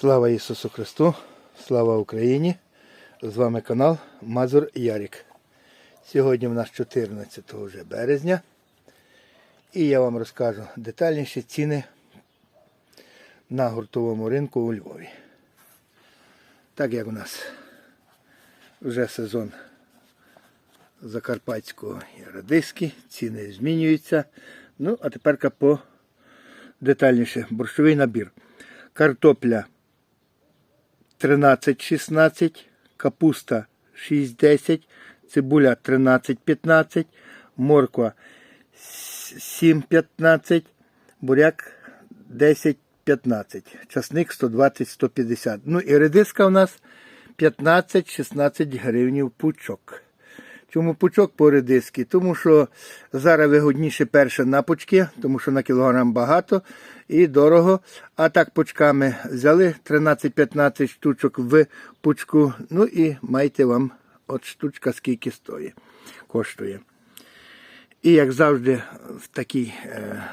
Слава Ісусу Христу, слава Україні! З вами канал Мазур Ярік. Сьогодні в нас 14 вже березня. І я вам розкажу детальніші ціни на гуртовому ринку у Львові. Так як у нас вже сезон закарпатського і радиски, ціни змінюються. Ну, а тепер по детальніше. Борщовий набір. Картопля 13-16, капуста 6-10, цибуля 13-15, морква 7-15, буряк 10-15, часник 120-150. Ну і редиска у нас 15-16 гривнів пучок. Чому пучок по редиски? Тому що зараз вигодніше перше на пучки, тому що на кілограм багато і дорого. А так пучками взяли 13-15 штучок в пучку. Ну і майте вам от штучка скільки стоїть, коштує. І як завжди, в такий е,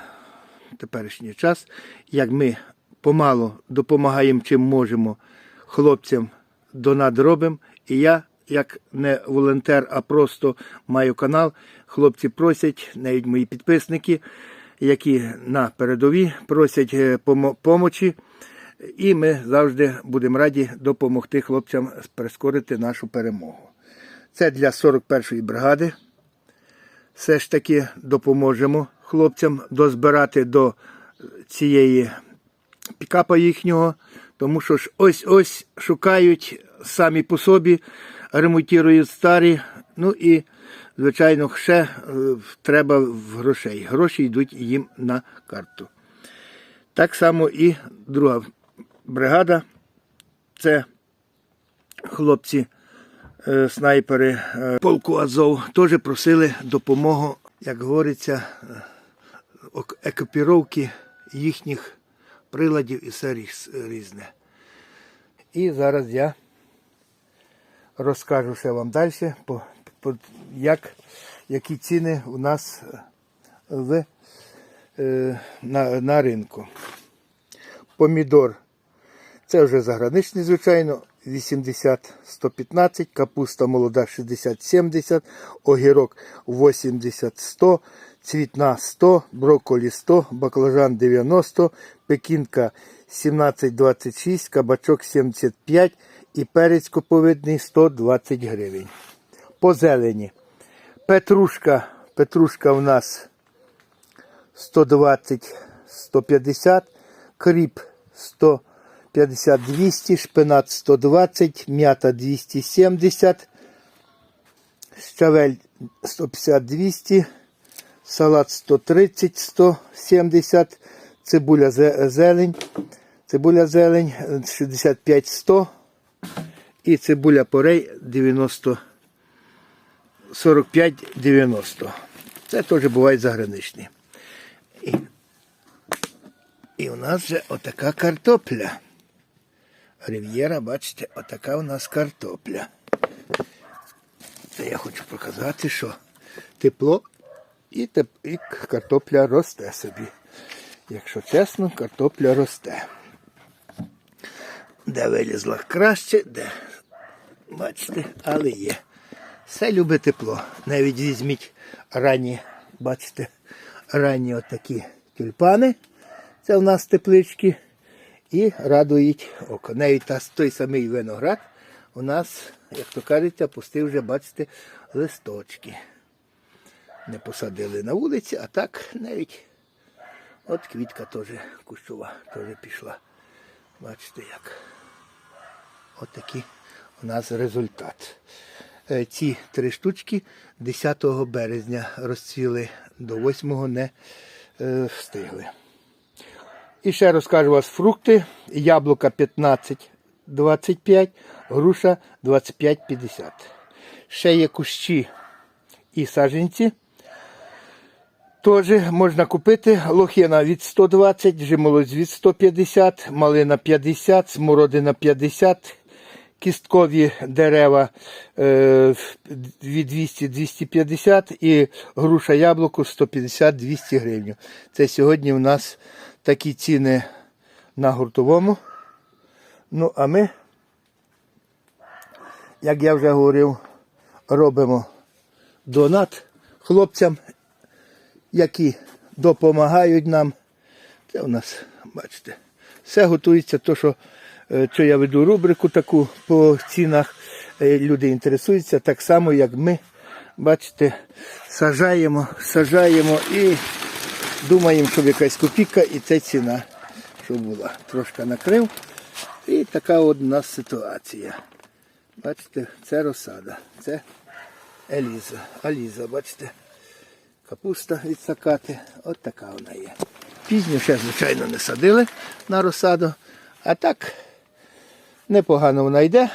теперішній час, як ми помалу допомагаємо чим можемо хлопцям донат робимо, і я як не волонтер, а просто маю канал. Хлопці просять, навіть мої підписники, які на передовій просять е, помочі. І ми завжди будемо раді допомогти хлопцям прискорити нашу перемогу. Це для 41-ї бригади. Все ж таки допоможемо хлопцям дозбирати до цієї пікапа їхнього, тому що ж ось-ось шукають самі по собі, ремонтують старі. Ну і, звичайно, ще е, треба в грошей. Гроші йдуть їм на карту. Так само і друга бригада. Це хлопці, е, снайпери е, полку Азов, теж просили допомогу, як говориться, екіпіровки їхніх приладів і все різне. І зараз я розкажу ще вам далі, по, по, як, які ціни у нас в, е, на, на ринку. Помідор. Це вже заграничний, звичайно. 80-115, капуста молода 60-70, огірок 80-100, цвітна 100, брокколі 100, баклажан 90, пекінка 17-26, кабачок 75 і перець коповидний 120 гривень. По зелені. Петрушка, петрушка у нас 120-150, кріп 150-200, шпинат 120, м'ята 270, щавель 150-200, салат 130-170, цибуля зелень, цибуля зелень 65-100 і цибуля порей 90 45-90. Це теж бувають заграничні. І, і у нас вже отака картопля. Рив'єра, бачите, отака у нас картопля. Це я хочу показати, що тепло і, теп, і картопля росте собі. Якщо чесно, картопля росте. Де вилізла краще, де, бачите, але є. Все любить тепло. Навіть візьміть ранні, бачите, ранні отакі тюльпани. Це в нас теплички. І радують око. Навіть той самий виноград у нас, як то кажеться, пустив вже, бачите, листочки. Не посадили на вулиці, а так навіть от квітка теж кущова теж пішла. Бачите як. От такий у нас результат. Е, Ці три штучки 10 березня розцвіли, до 8 не е, встигли. І ще розкажу вас фрукти. Яблука 15-25, груша 25-50. Ще є кущі і саджанці. Теж можна купити лохина від 120, жимолость від 150, малина 50, смородина 50, кісткові дерева е, від 200-250 і груша яблуко 150-200 гривень. Це сьогодні у нас такі ціни на гуртовому Ну, а ми, як я вже говорив, робимо донат хлопцям, які допомагають нам. Це у нас, бачите, все готується, то, що, е, я веду рубрику таку по цінах. Е, Люди інтересуються так само, як ми, бачите, сажаємо, сажаємо і думаємо, щоб якась копійка і це ціна, що була. Трошки накрив. І така от у нас ситуація. Бачите, це розсада, це Еліза. Аліза, бачите, капуста від сакати. От така вона є. Пізню ще, звичайно, не садили на розсаду, а так непогано вона йде.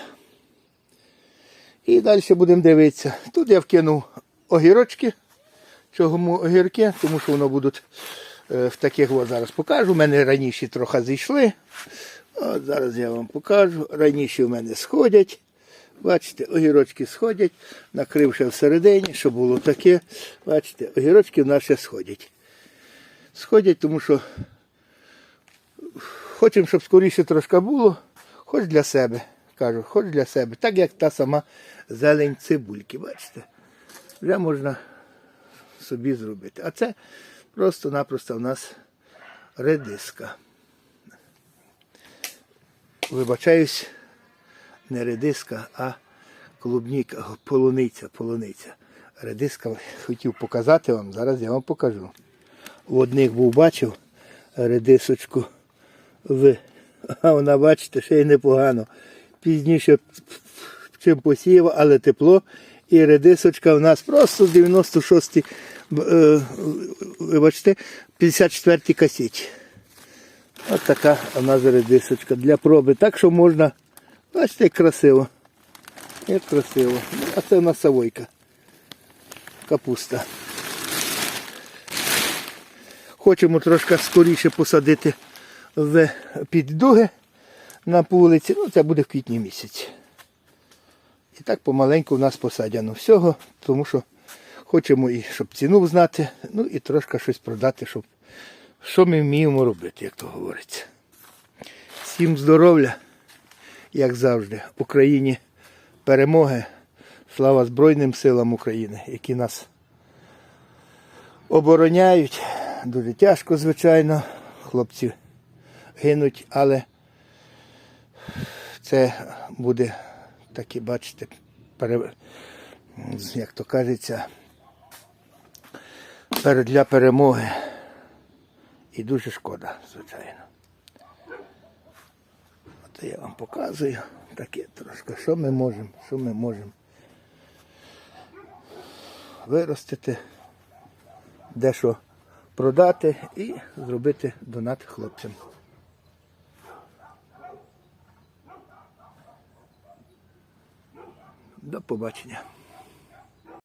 І далі будемо дивитися. Тут я вкинув огірочки. Чому огірки? Тому що воно будуть е, в таких от зараз покажу. У мене раніше трохи зійшли. От зараз я вам покажу. Раніше в мене сходять. Бачите, огірочки сходять, накривши всередині, щоб було таке. Бачите, огірочки в нас ще сходять. Сходять, тому що хочемо, щоб скоріше трошки було, хоч для себе. Кажу, хоч для себе. Так як та сама зелень цибульки, бачите? Вже можна собі зробити. А це просто-напросто в нас редиска. Вибачаюсь, не редиска, а клубніка, полуниця, полуниця. Редиска хотів показати вам, зараз я вам покажу. У одних був бачив редисочку в. А вона, бачите, ще й непогано. Пізніше чим посіяв, але тепло. І редисочка в нас просто з 96 е, вибачте, 54 касеті. Ось така у нас редисочка для проби. Так що можна, бачите, як красиво. Як красиво. А це у нас савойка. Капуста. Хочемо трошки скоріше посадити в піддуги на вулиці. Ну, це буде в квітні місяці. І так помаленьку в нас посадяно всього, тому що хочемо і щоб ціну знати, ну і трошки щось продати, щоб що ми вміємо робити, як то говориться. Всім здоров'я, як завжди, Україні перемоги. Слава Збройним силам України, які нас обороняють. Дуже тяжко, звичайно. Хлопці гинуть, але це буде такі, бачите, пере... як то кажеться, для перемоги. І дуже шкода, звичайно. От я вам показую таке трошки, що ми можемо, що ми можемо виростити, дещо продати і зробити донат хлопцям. Побачення.